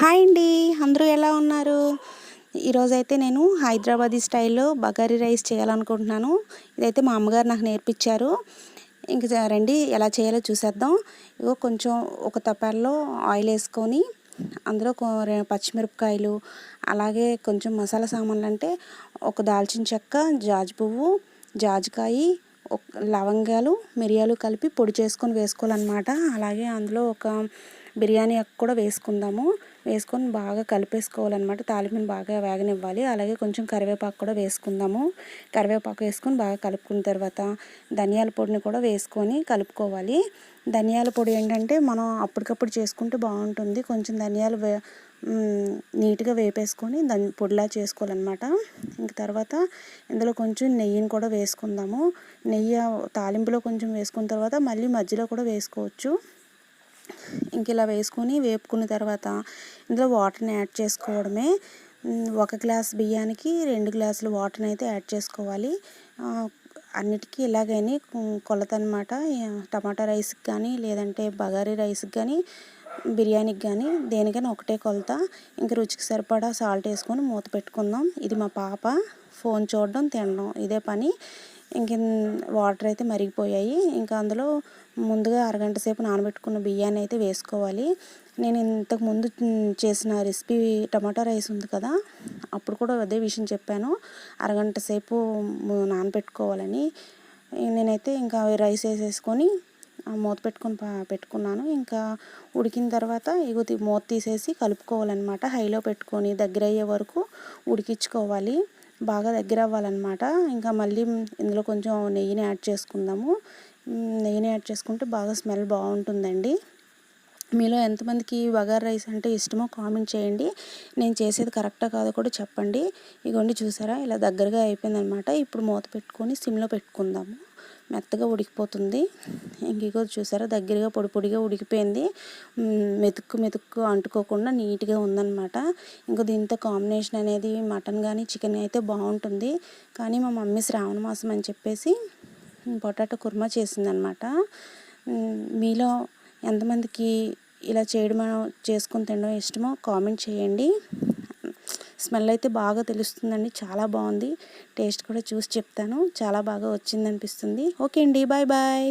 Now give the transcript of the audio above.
Hi అండి అందరూ ఎలా ఉన్నారు? ఈరోజైతే నేను హైదరాబాదీ స్టైల్లో బగారీ రైస్ చేయాలనుకుంటున్నాను. ఇదైతే మా అమ్మగారు నాకు నేర్పించారు. ఇంక రండి ఎలా చేయాలో చూసేద్దాం. ఇగో కొంచెం ఒక తపాల్లో ఆయిల్ వేసుకొని అందులో పచ్చిమిరపకాయలు అలాగే కొంచెం మసాలా సామాన్లు అంటే ఒక దాల్చిన చెక్క జాజి పువ్వు జాజికాయ లవంగాలు మిరియాలు కలిపి పొడి చేసుకొని వేసుకోవాలన్నమాట. అలాగే అందులో ఒక బిర్యానీ కూడా వేసుకుందాము. వేసుకొని బాగా కలిపేసుకోవాలన్నమాట. తాలింపుని బాగా వేగనివ్వాలి. అలాగే కొంచెం కరివేపాకు కూడా వేసుకుందాము. కరివేపాకు వేసుకొని బాగా కలుపుకున్న తర్వాత ధనియాల పొడిని కూడా వేసుకొని కలుపుకోవాలి. ధనియాల పొడి ఏంటంటే మనం అప్పటికప్పుడు చేసుకుంటే బాగుంటుంది. కొంచెం ధనియాలు వే నీట్గా వేపేసుకొని దాన్ని పొడిలా చేసుకోవాలన్నమాట. ఇంక తర్వాత ఇందులో కొంచెం నెయ్యిని కూడా వేసుకుందాము. నెయ్యి తాలింపులో కొంచెం వేసుకున్న తర్వాత మళ్ళీ మధ్యలో కూడా వేసుకోవచ్చు. ఇంక ఇలా వేసుకొని వేపుకున్న తర్వాత ఇందులో వాటర్ని యాడ్ చేసుకోవడమే. ఒక గ్లాస్ బియ్యానికి రెండు గ్లాసులు వాటర్ని అయితే యాడ్ చేసుకోవాలి. అన్నిటికీ ఇలాగని కొలత అనమాట టమాటా రైస్కి కానీ లేదంటే బగారీ రైస్కి కానీ బిర్యానీకి కానీ దేనికైనా ఒకటే కొలత. ఇంక రుచికి సరిపడా సాల్ట్ వేసుకొని మూత పెట్టుకుందాం. ఇది మా పాప. ఫోన్ చూడడం తినడం ఇదే పని. ఇంక వాటర్ అయితే మరిగిపోయాయి. ఇంకా అందులో ముందుగా అరగంట సేపు నానబెట్టుకున్న బియ్యాన్ని అయితే వేసుకోవాలి. నేను ఇంతకు ముందు చేసిన రెసిపీ టమాటా రైస్ ఉంది కదా అప్పుడు కూడా అదే విషయం చెప్పాను. అరగంట సేపు నానబెట్టుకోవాలని. నేనైతే ఇంకా రైస్ వేసేసుకొని మూత పెట్టుకొని పెట్టుకున్నాను. ఇంకా ఉడికిన తర్వాత ఇగో మూత తీసేసి కలుపుకోవాలన్నమాట. హైలో పెట్టుకొని దగ్గర అయ్యే వరకు ఉడికించుకోవాలి. బాగా దగ్గర అవ్వాలన్నమాట. ఇంకా మళ్ళీ ఇందులో కొంచెం నెయ్యిని యాడ్ చేసుకుందాము. నెయ్యిని యాడ్ చేసుకుంటే బాగా స్మెల్ బాగుంటుందండి. మీలో ఎంతమందికి బగార్ రైస్ అంటే ఇష్టమో కామెంట్ చేయండి. నేను చేసేది కరెక్టా కాదో కూడా చెప్పండి. ఇగోండి చూసారా? ఇలా దగ్గరగా అయిపోయిందనమాట ఇప్పుడు మూత పెట్టుకొని సిమ్లో పెట్టుకుందాము. మెత్తగా ఉడికిపోతుంది. ఇంకో చూసారా? దగ్గరగా పొడి పొడిగా ఉడికిపోయింది. మెతుక్కు మెతుక్కు అంటుకోకుండా నీట్గా ఉందన్నమాట. ఇంకా దీంతో కాంబినేషన్ అనేది మటన్ కానీ చికెన్ అయితే బాగుంటుంది. కానీ మా మమ్మీ శ్రావణ మాసం అని చెప్పేసి పొటాటో కుర్మా చేసిందనమాట మీలో ఎంతమందికి ఇలా చేయడం చేసుకొని తినడం ఇష్టమో కామెంట్ చేయండి. స్మెల్ అయితే బాగా తెలుస్తుందండి. చాలా బాగుంది. టేస్ట్ కూడా చూసి చెప్తాను. చాలా బాగా వచ్చింది అనిపిస్తుంది ఓకే అండి. Bye bye.